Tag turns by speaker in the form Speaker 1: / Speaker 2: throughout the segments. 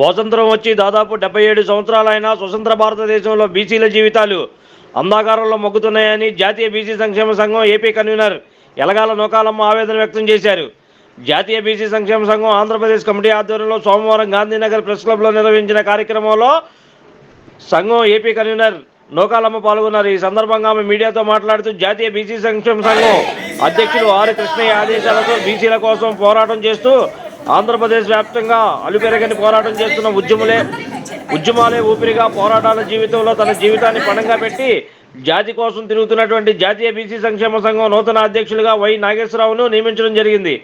Speaker 1: స్వాతంత్రం వచ్చి దాదాపు డెబ్బై ఏడు సంవత్సరాలైన స్వతంత్ర భారతదేశంలో బీసీల జీవితాలు అంధాకారంలో మొగ్గుతున్నాయని జాతీయ బీసీ సంక్షేమ సంఘం ఏపీ కన్వీనర్ ఎలగాల నోకాలమ్మ ఆవేదన వ్యక్తం చేశారు. జాతీయ బీసీ సంక్షేమ సంఘం ఆంధ్రప్రదేశ్ కమిటీ ఆధ్వర్యంలో సోమవారం గాంధీనగర్ ప్రెస్ క్లబ్లో నిర్వహించిన కార్యక్రమంలో సంఘం ఏపీ కన్వీనర్ నోకాలమ్మ పాల్గొన్నారు. ఈ సందర్భంగా ఆమె మీడియాతో మాట్లాడుతూ జాతీయ బీసీ సంక్షేమ సంఘం అధ్యక్షులు ఆర్ కృష్ణయ్య ఆదేశాలతో బీసీల కోసం పోరాటం చేస్తూ ఆంధ్రప్రదేశ్ వ్యాప్తంగా అలుపెరగని పోరాటం చేస్తున్న ఉద్యములే ఉద్యమాలే ఊపిరిగా పోరాటాల జీవితంలో తన జీవితాన్ని పణంగా పెట్టి జాతి కోసం తిరుగుతున్నటువంటి జాతీయ బీసీ సంక్షేమ సంఘం నూతన అధ్యక్షులుగా వై నాగేశ్వరరావును నియమించడం జరిగింది.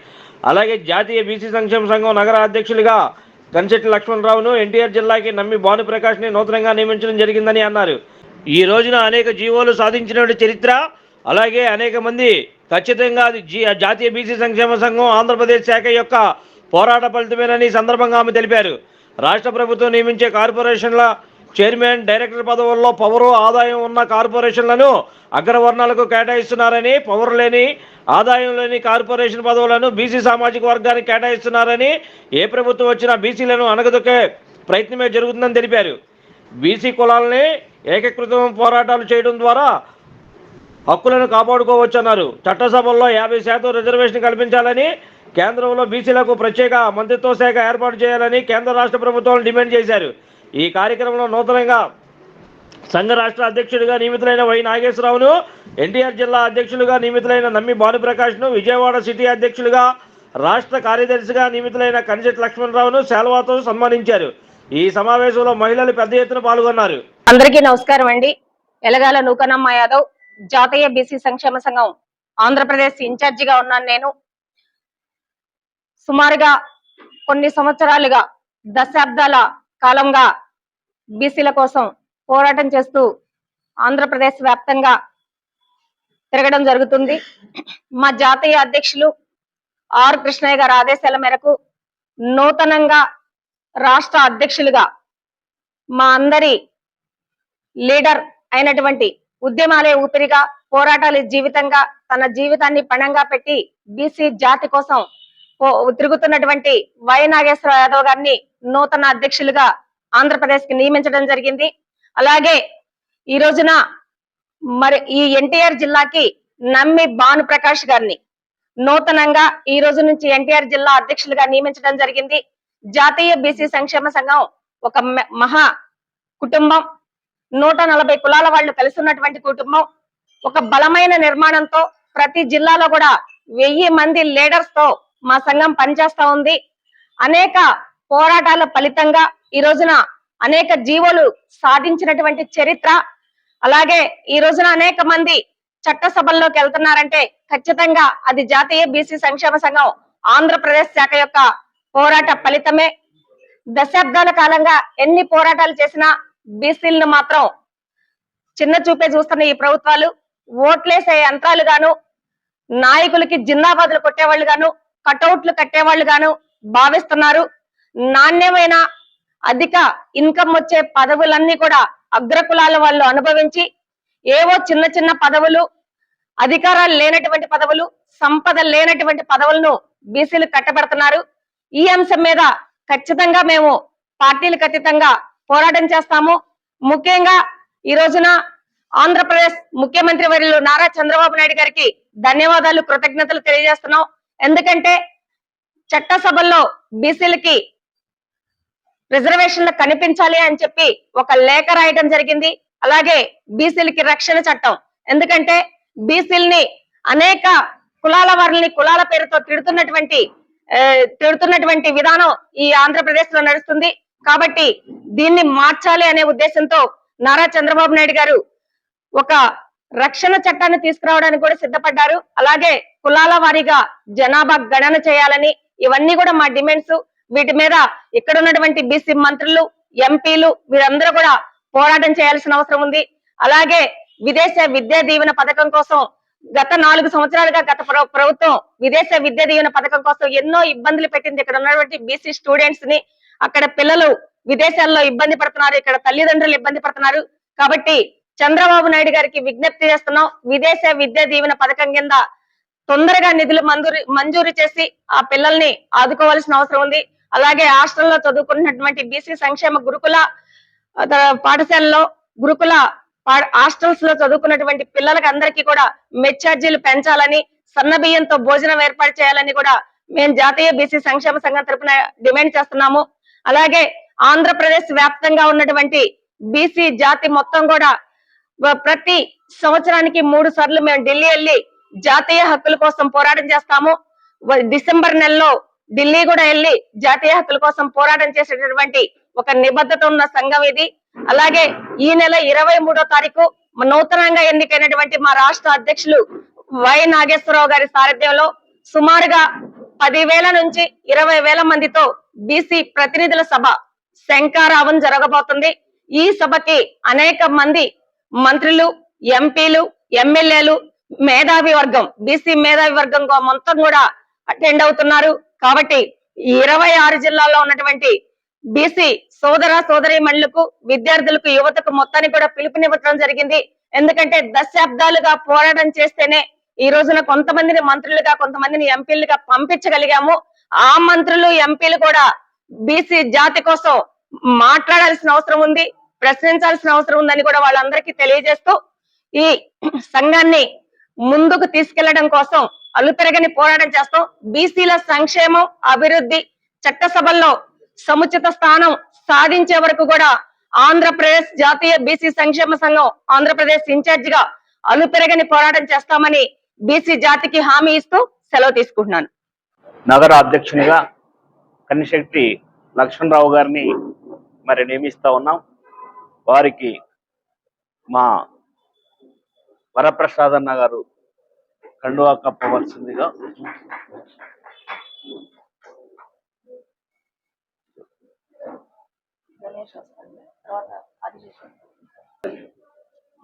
Speaker 1: అలాగే జాతీయ బీసీ సంక్షేమ సంఘం నగర అధ్యక్షులుగా కంచెట్టి లక్ష్మణరావును ఎన్టీఆర్ జిల్లాకి నమ్మి భానుప్రకాష్ని నూతనంగా నియమించడం జరిగిందని అన్నారు. ఈ రోజున అనేక జీవోలు సాధించిన చరిత్ర అలాగే అనేక మంది ఖచ్చితంగా అది జీ జాతీయ బీసీ సంక్షేమ సంఘం ఆంధ్రప్రదేశ్ శాఖ యొక్క పోరాట ఫలితమేనని సందర్భంగా ఆమె తెలిపారు. రాష్ట్ర ప్రభుత్వం నియమించే కార్పొరేషన్ల చైర్మన్ డైరెక్టర్ పదవుల్లో పవరు ఆదాయం ఉన్న కార్పొరేషన్లను అగ్రవర్ణాలకు కేటాయిస్తున్నారని పవర్ లేని ఆదాయం లేని కార్పొరేషన్ పదవులను బీసీ సామాజిక వర్గానికి కేటాయిస్తున్నారని ఏ ప్రభుత్వం వచ్చినా బీసీలను అనగదొక్కే ప్రయత్నమే జరుగుతుందని తెలిపారు. బీసీ కులాలని ఏకీకృతం పోరాటాలు చేయడం ద్వారా హక్కులను కాపాడుకోవచ్చన్నారు. చట్టసభల్లో యాభై శాతం రిజర్వేషన్ కల్పించాలని కేంద్రంలో బీసీలకు ప్రత్యేక మంత్రిత్వ శాఖ ఏర్పాటు చేయాలని కేంద్ర రాష్ట్ర ప్రభుత్వాలు డిమాండ్ చేశారు. ఈ కార్యక్రమంలో నూతనంగా సంఘ రాష్ట్ర అధ్యక్షుడిగా నియమితులైన వై నాగేశ్వరరావును ఎన్టీఆర్ జిల్లా అధ్యక్షులుగా నియమితులైన నమ్మి భానుప్రకాష్ను విజయవాడ సిటీ అధ్యక్షులుగా రాష్ట్ర కార్యదర్శిగా నియమితులైన కనిజెట్ లక్ష్మణరావును శాల్వాతో సన్మానించారు. ఈ సమావేశంలో మహిళలు పెద్ద ఎత్తున పాల్గొన్నారు.
Speaker 2: అందరికీ నమస్కారం అండి. ఎలగాల నూకనమ్మ యాదవ్ జాతీయ బీసీ సంక్షేమ సంఘం ఆంధ్రప్రదేశ్ ఇన్ఛార్జిగా ఉన్నాను నేను. సుమారుగా కొన్ని సంవత్సరాలుగా దశాబ్దాల కాలంగా బీసీల కోసం పోరాటం చేస్తూ ఆంధ్రప్రదేశ్ వ్యాప్తంగా తిరగడం జరుగుతుంది. మా జాతీయ అధ్యక్షులు ఆర్ కృష్ణయ్య గారి ఆదేశాల మేరకు నూతనంగా రాష్ట్ర అధ్యక్షులుగా మా అందరి లీడర్ అయినటువంటి ఉద్యమాలే ఊపిరిగా పోరాటాలు జీవితంగా తన జీవితాన్ని పణంగా పెట్టి బీసీ జాతి కోసం తిరుగుతున్నటువంటి వై నాగేశ్వర యాదవ్ గారిని నూతన అధ్యక్షులుగా ఆంధ్రప్రదేశ్కి నియమించడం జరిగింది. అలాగే ఈ రోజున మరి ఈ ఎన్టీఆర్ జిల్లాకి నమ్మి భాను ప్రకాష్ గారిని నూతనంగా ఈ రోజు నుంచి ఎన్టీఆర్ జిల్లా అధ్యక్షులుగా నియమించడం జరిగింది. జాతీయ బీసీ సంక్షేమ సంఘం ఒక మహా కుటుంబం. నూట నలభై కులాల వాళ్ళు కలిసి ఉన్నటువంటి కుటుంబం. ఒక బలమైన నిర్మాణంతో ప్రతి జిల్లాలో కూడా వెయ్యి మంది లీడర్స్తో మా సంఘం పనిచేస్తా ఉంది. అనేక పోరాటాల ఫలితంగా ఈ రోజున అనేక జీవోలు సాధించినటువంటి చరిత్ర. అలాగే ఈ రోజున అనేక మంది చట్టసభల్లోకి వెళ్తున్నారంటే ఖచ్చితంగా అది జాతీయ బీసీ సంక్షేమ సంఘం ఆంధ్రప్రదేశ్ శాఖ యొక్క పోరాట ఫలితమే. దశాబ్దాల కాలంగా ఎన్ని పోరాటాలు చేసినా బీసీలను మాత్రం చిన్న చూపే చూస్తున్న ఈ ప్రభుత్వాలు. ఓట్లేసే యంత్రాలు గాను నాయకులకి జిందాబాదులు కొట్టేవాళ్ళు గాను కటౌట్లు కట్టేవాళ్ళు గాను భావిస్తున్నారు. నాణ్యమైన అధిక ఇన్కమ్ వచ్చే పదవులన్నీ కూడా అగ్రకులాల వాళ్ళు అనుభవించి ఏవో చిన్న చిన్న పదవులు అధికారాలు లేనటువంటి పదవులు సంపద లేనటువంటి పదవులను బీసీలు కట్టబెడుతున్నారు. ఈ అంశం మీద ఖచ్చితంగా మేము పార్టీలకు అతీతంగా పోరాటం చేస్తాము. ముఖ్యంగా ఈ రోజున ఆంధ్రప్రదేశ్ ముఖ్యమంత్రి వర్యులు నారా చంద్రబాబు నాయుడు గారికి ధన్యవాదాలు కృతజ్ఞతలు తెలియజేస్తున్నాం. ఎందుకంటే చట్టసభల్లో బీసీలకి రిజర్వేషన్లు కనిపించాలి అని చెప్పి ఒక లేఖ రాయటం జరిగింది. అలాగే బీసీలకి రక్షణ చట్టం. ఎందుకంటే బీసీలని అనేక కులాల వారిని కులాల పేరుతో తిడుతున్నటువంటి తిడుతున్నటువంటి విధానం ఈ ఆంధ్రప్రదేశ్లో నడుస్తుంది. కాబట్టి దీన్ని మార్చాలి అనే ఉద్దేశంతో నారా చంద్రబాబు నాయుడు గారు ఒక రక్షణ చట్టాన్ని తీసుకురావడానికి కూడా సిద్ధపడ్డారు. అలాగే కులాల వారీగా జనాభా గణన చేయాలని ఇవన్నీ కూడా మా డిమాండ్స్. వీటి మీద ఇక్కడ ఉన్నటువంటి బీసీ మంత్రులు ఎంపీలు వీరందరూ కూడా పోరాటం చేయాల్సిన అవసరం ఉంది. అలాగే విదేశ విద్యా దీవెన పథకం కోసం గత నాలుగు సంవత్సరాలుగా గత ప్ర- ప్రభుత్వం విదేశ విద్యా దీవెన పథకం కోసం ఎన్నో ఇబ్బందులు పెట్టింది. ఇక్కడ ఉన్నటువంటి బీసీ స్టూడెంట్స్ని అక్కడ పిల్లలు విదేశాల్లో ఇబ్బంది పడుతున్నారు. ఇక్కడ తల్లిదండ్రులు ఇబ్బంది పడుతున్నారు. కాబట్టి చంద్రబాబు నాయుడు గారికి విజ్ఞప్తి చేస్తున్నాం. విదేశ విద్యా దీవెన పథకం కింద తొందరగా నిధులు మంజూరు మంజూరు చేసి ఆ పిల్లల్ని ఆదుకోవాల్సిన అవసరం ఉంది. అలాగే హాస్టల్లో చదువుకున్నటువంటి బీసీ సంక్షేమ గురుకుల పాఠశాలలో గురుకుల హాస్టల్స్లో చదువుకున్నటువంటి పిల్లలకి అందరికీ కూడా మెచ్చార్జీలు పెంచాలని సన్న బియ్యంతో భోజనం ఏర్పాటు చేయాలని కూడా మేము జాతీయ బీసీ సంక్షేమ సంఘం తరపున డిమాండ్ చేస్తున్నాము. అలాగే ఆంధ్రప్రదేశ్ వ్యాప్తంగా ఉన్నటువంటి బీసీ జాతి మొత్తం కూడా ప్రతి సంవత్సరానికి మూడు సార్లు మేము ఢిల్లీ వెళ్ళి జాతీయ హక్కుల కోసం పోరాటం చేస్తాము. డిసెంబర్ నెలలో ఢిల్లీ కూడా వెళ్ళి జాతీయ హక్కుల కోసం పోరాటం చేసేటటువంటి ఒక నిబద్ధత ఉన్న సంఘం ఇది. అలాగే ఈ నెల ఇరవై మూడో తారీఖు నూతనంగా ఎన్నికైనటువంటి మా రాష్ట్ర అధ్యక్షులు వై నాగేశ్వరరావు గారి సారథ్యంలో సుమారుగా పదివేల నుంచి ఇరవై వేల మందితో బీసీ ప్రతినిధుల సభ శంకారావం జరగబోతుంది. ఈ సభకి అనేక మంది మంత్రులు ఎంపీలు ఎమ్మెల్యేలు మేధావి వర్గం బీసీ మేధావి వర్గం మొత్తం కూడా అటెండ్ అవుతున్నారు. కాబట్టి ఇరవై ఆరు జిల్లాల్లో ఉన్నటువంటి బీసీ సోదర సోదరి మండలకు విద్యార్థులకు యువతకు మొత్తానికి కూడా పిలుపునివ్వడం జరిగింది. ఎందుకంటే దశాబ్దాలుగా పోరాటం చేస్తేనే ఈ రోజున కొంతమందిని మంత్రులుగా కొంతమందిని ఎంపీలుగా పంపించగలిగాము. ఆ మంత్రులు ఎంపీలు కూడా బీసీ జాతి కోసం మాట్లాడాల్సిన అవసరం ఉంది. ప్రశ్నించాల్సిన అవసరం ఉందని కూడా వాళ్ళందరికీ తెలియజేస్తూ ఈ సంఘాన్ని ముందుకు తీసుకెళ్ళడం కోసం అలుపెరగని పోరాటం చేస్తాం బీసీల సంక్షేమం అభివృద్ధి చట్టసభల్లో సముచిత స్థానం సాధించే వరకు కూడా ఆంధ్రప్రదేశ్ జాతీయ బీసీ సంక్షేమ సంఘం ఆంధ్రప్రదేశ్ ఇన్ఛార్జ్గా అలుపెరగని పోరాటం చేస్తామని బీసీ జాతికి హామీ ఇస్తూ సెలవు తీసుకుంటున్నాను.
Speaker 3: నగర అధ్యక్షునిగా కన్నిశెట్టి లక్ష్మణరావు గారిని మరి నియమిస్తా ఉన్నాం. వారికి మా వరప్రసాదన్న గారు కండువా కప్పవలసిందిగా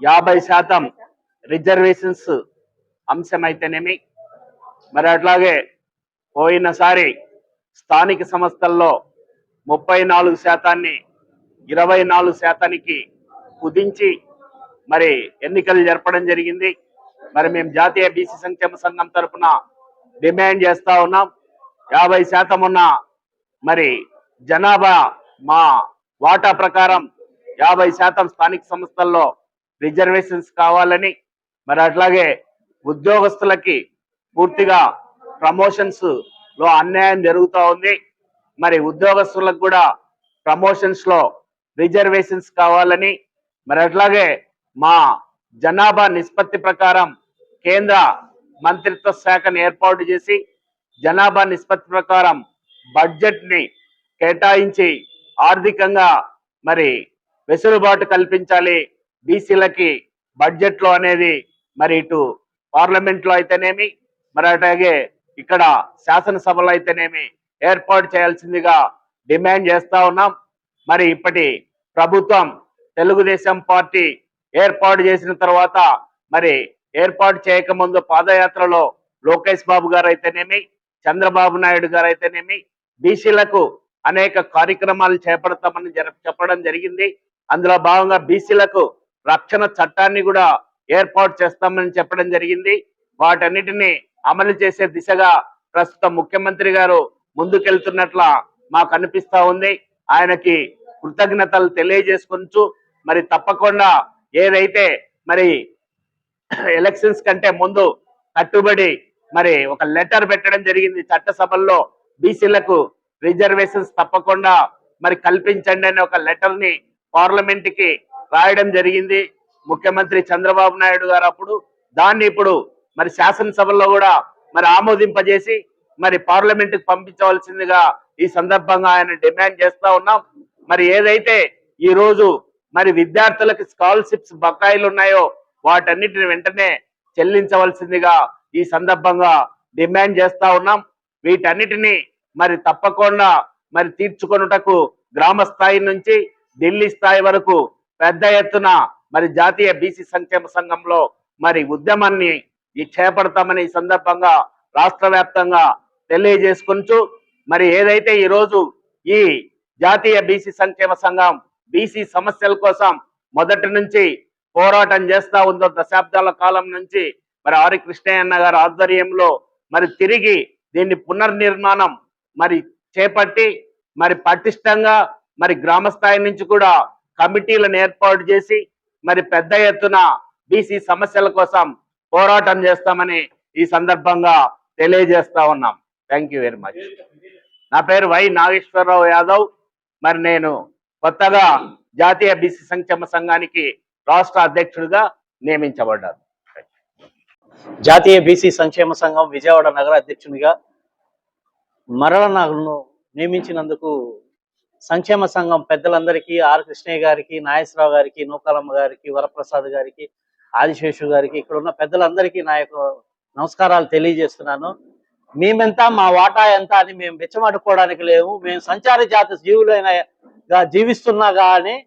Speaker 3: యాభై శాతం రిజర్వేషన్స్ అంశమైతేనేమి? మరి అట్లాగే పోయినసారి స్థానిక సంస్థల్లో ముప్పై నాలుగు శాతాన్ని ఇరవై నాలుగు శాతానికి కుదించి మరి ఎన్నికలు జరపడం జరిగింది. మరి మేము జాతీయ బీసీ సంక్షేమ సంఘం తరపున డిమాండ్ చేస్తా ఉన్నాం. యాభై శాతం ఉన్న మరి జనాభా మా వాటా ప్రకారం యాభై శాతం స్థానిక సంస్థల్లో రిజర్వేషన్స్ కావాలని మరి అట్లాగే ఉద్యోగస్తులకి పూర్తిగా ప్రమోషన్స్లో అన్యాయం జరుగుతూ ఉంది. మరి ఉద్యోగస్తులకు కూడా ప్రమోషన్స్లో రిజర్వేషన్స్ కావాలని మరి అట్లాగే మా జనాభా నిష్పత్తి ప్రకారం కేంద్ర మంత్రిత్వ శాఖను ఏర్పాటు చేసి జనాభా నిష్పత్తి ప్రకారం బడ్జెట్ని కేటాయించి ఆర్థికంగా మరి వెసులుబాటు కల్పించాలి. బీసీలకి బడ్జెట్లో అనేది మరి ఇటు పార్లమెంట్లో అయితేనేమి మరి అట్లాగే ఇక్కడ శాసనసభలో అయితేనేమి ఏర్పాటు చేయాల్సిందిగా డిమాండ్ చేస్తా ఉన్నాం. మరి ఇప్పటి ప్రభుత్వం తెలుగుదేశం పార్టీ ఏర్పాటు చేసిన తర్వాత మరి ఏర్పాటు చేయకముందు పాదయాత్రలో లోకేష్ బాబు గారు అయితేనేమి చంద్రబాబు నాయుడు గారు అయితేనేమి బీసీలకు అనేక కార్యక్రమాలు చేపడతామని జర- చెప్పడం జరిగింది. అందులో భాగంగా బీసీలకు రక్షణ చట్టాన్ని కూడా ఏర్పాటు చేస్తామని చెప్పడం జరిగింది. వాటన్నిటిని అమలు చేసే దిశగా ప్రస్తుత ముఖ్యమంత్రి గారు ముందుకెళ్తున్నట్ల మాకు అనిపిస్తా ఉంది. ఆయనకి కృతజ్ఞతలు తెలియజేసుకొచ్చు మరి తప్పకుండా ఏదైతే మరి ఎలక్షన్స్ కంటే ముందు కట్టుబడి మరి ఒక లెటర్ పెట్టడం జరిగింది చట్టసభల్లో బీసీలకు రిజర్వేషన్స్ తప్పకుండా మరి కల్పించండి అనే ఒక లెటర్ని పార్లమెంట్కి రాయడం జరిగింది. ముఖ్యమంత్రి చంద్రబాబు నాయుడు గారు అప్పుడు దాన్ని ఇప్పుడు మరి శాసనసభలో కూడా మరి ఆమోదింపజేసి మరి పార్లమెంట్కు పంపించవలసిందిగా ఈ సందర్భంగా ఆయన డిమాండ్ చేస్తా ఉన్నాం. మరి ఏదైతే ఈ రోజు మరి విద్యార్థులకు స్కాలర్షిప్స్ బకాయిలు ఉన్నాయో వాటన్నిటిని వెంటనే చెల్లించవలసిందిగా ఈ సందర్భంగా డిమాండ్ చేస్తా ఉన్నాం. వీటన్నిటిని మరి తప్పకుండా మరి తీర్చుకొనుటకు గ్రామ స్థాయి నుంచి ఢిల్లీ స్థాయి వరకు పెద్ద ఎత్తున మరి జాతీయ బీసీ సంక్షేమ సంఘంలో మరి ఉద్యమాన్ని చేపడతామని ఈ సందర్భంగా రాష్ట్ర వ్యాప్తంగా తెలియజేసుకుంటూ మరి ఏదైతే ఈరోజు ఈ జాతీయ బీసీ సంక్షేమ సంఘం బీసీ సమస్యల కోసం మొదటి నుంచి పోరాటం చేస్తా ఉందో దశాబ్దాల కాలం నుంచి మరి ఆరి కృష్ణయ్యన్న గారి ఆధ్వర్యంలో మరి తిరిగి దీన్ని పునర్నిర్మాణం మరి చేపట్టి మరి పటిష్టంగా మరి గ్రామ స్థాయి నుంచి కూడా కమిటీలను ఏర్పాటు చేసి మరి పెద్ద ఎత్తున బీసీ సమస్యల కోసం పోరాటం చేస్తామని ఈ సందర్భంగా తెలియజేస్తా ఉన్నాం. థ్యాంక్ యూ వెరీ మచ్ నా పేరు వై నాగేశ్వరరావు యాదవ్. మరి నేను కొత్తగా జాతీయ బీసీ సంక్షేమ సంఘానికి రాష్ట్ర అధ్యక్షుడిగా నియమించబడ్డాను.
Speaker 4: జాతీయ బీసీ సంక్షేమ సంఘం విజయవాడ నగర అధ్యక్షునిగా మరల నన్ను నియమించినందుకు సంక్షేమ సంఘం పెద్దలందరికీ ఆర్ కృష్ణయ్య గారికి నాగేశ్వరరావు గారికి నూకాలమ్మ గారికి వరప్రసాద్ గారికి ఆదిశేషు గారికి ఇక్కడ ఉన్న పెద్దలందరికీ నా యొక్క నమస్కారాలు తెలియజేస్తున్నాను. మేమెంత మా వాటా ఎంత అని మేము వెచ్చమాడుకోవడానికి లేవు. మేము సంచార జాతి జీవులైన జీవిస్తున్నా కానీ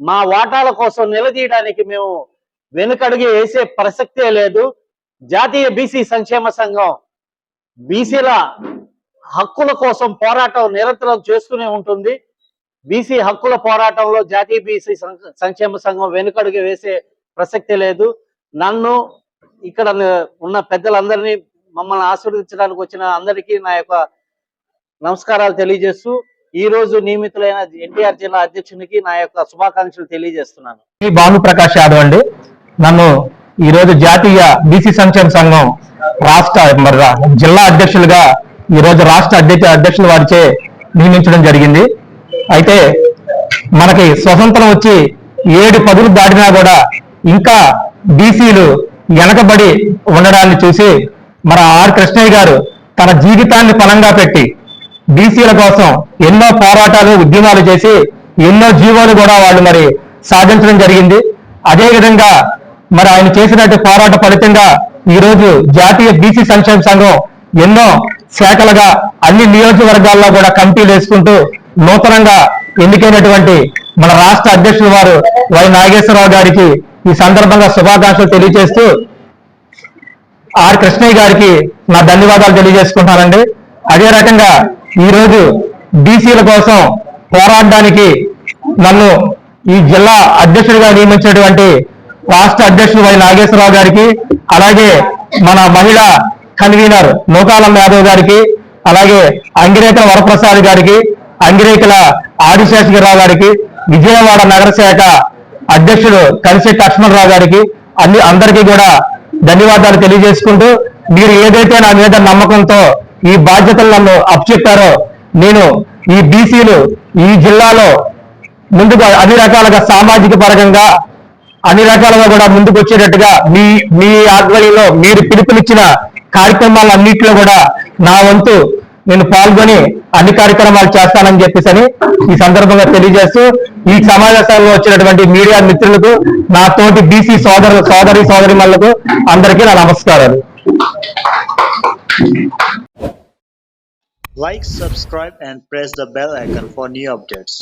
Speaker 4: మా వాటాల కోసం నిలదీయడానికి మేము వెనుకడుగు వేసే ప్రసక్తే లేదు. జాతీయ బీసీ సంక్షేమ సంఘం బీసీల హక్కుల కోసం పోరాటం నిరంతరం చేస్తూనే ఉంటుంది. బీసీ హక్కుల పోరాటంలో జాతీయ బీసీ సం- సంక్షేమ సంఘం వెనుకడుగు వేసే ప్రసక్తి లేదు. నన్ను ఇక్కడ ఉన్న పెద్దలందరినీ మమ్మల్ని ఆశీర్వదించడానికి వచ్చిన అందరికీ నా యొక్క నమస్కారాలు తెలియజేస్తూ ఈ రోజు నియమితులైన ఎన్టీఆర్ జిల్లా అధ్యక్షునికి నా యొక్క శుభాకాంక్షలు తెలియజేస్తున్నాను.
Speaker 5: ఈ భానుప్రకాష్ యాదవ్ అండి. నన్ను ఈ రోజు జాతీయ బీసీ సంక్షేమ సంఘం రాష్ట్ర మరి జిల్లా అధ్యక్షులుగా ఈ రోజు రాష్ట్ర అధ్యక్ష అధ్యక్షుల వారిచే నియమించడం జరిగింది. అయితే మనకి స్వతంత్రం వచ్చి ఏడు పదులు దాటినా కూడా ఇంకా బీసీలు వెనకబడి ఉండడాన్ని చూసి మన ఆర్ కృష్ణయ్య గారు తన జీవితాన్ని పణంగా పెట్టి బీసీల కోసం ఎన్నో పోరాటాలు ఉద్యమాలు చేసి ఎన్నో జీవోలు కూడా వాళ్ళు మరి సాధించడం జరిగింది. అదే విధంగా మరి ఆయన చేసినట్టు పోరాట ఫలితంగా ఈ రోజు జాతీయ బీసీ సంక్షేమ సంఘం ఎన్నో శాఖలుగా అన్ని నియోజకవర్గాల్లో కూడా కమిటీలు వేసుకుంటూ నూతనంగా ఎన్నికైనటువంటి మన రాష్ట్ర అధ్యక్షుల వారు వై నాగేశ్వరరావు గారికి ఈ సందర్భంగా శుభాకాంక్షలు తెలియజేస్తూ ఆర్ కృష్ణయ్య గారికి నా ధన్యవాదాలు తెలియజేసుకుంటానండి అదే రకంగా ఈరోజు బీసీల కోసం పోరాడడానికి నన్ను ఈ జిల్లా అధ్యక్షుడిగా నియమించినటువంటి రాష్ట్ర అధ్యక్షుడు వై నాగేశ్వరరావు గారికి అలాగే మన మహిళా కన్వీనర్ నూకాలం యాదవ్ గారికి అలాగే అంగిరేకల వరప్రసాద్ గారికి అంగిరేకల ఆదిశేషగిరిరావు గారికి విజయవాడ నగర శాఖ అధ్యక్షుడు కలిశెట్టి లక్ష్మణరావు గారికి అన్ని అందరికీ కూడా ధన్యవాదాలు తెలియజేసుకుంటూ మీరు ఏదైతే నా మీద నమ్మకంతో ఈ బాధ్యతలు నన్ను అప్పచెప్పారో నేను ఈ బీసీలు ఈ జిల్లాలో ముందుగా అన్ని రకాలుగా సామాజిక పరంగా అన్ని రకాలుగా కూడా ముందుకు వచ్చేటట్టుగా మీ మీ ఆధ్వర్యంలో మీరు పిలుపునిచ్చిన కార్యక్రమాలన్నింటిలో కూడా నా వంతు నేను పాల్గొని అన్ని కార్యక్రమాలు చేస్తానని చెప్పేసి అని ఈ సందర్భంగా తెలియజేస్తూ ఈ సమావేశాల్లో వచ్చినటువంటి మీడియా మిత్రులకు నా తోటి బీసీ సోదరు సోదరి సోదరి అందరికీ నా నమస్కారాలు
Speaker 6: Like, subscribe, and press the bell icon for new updates.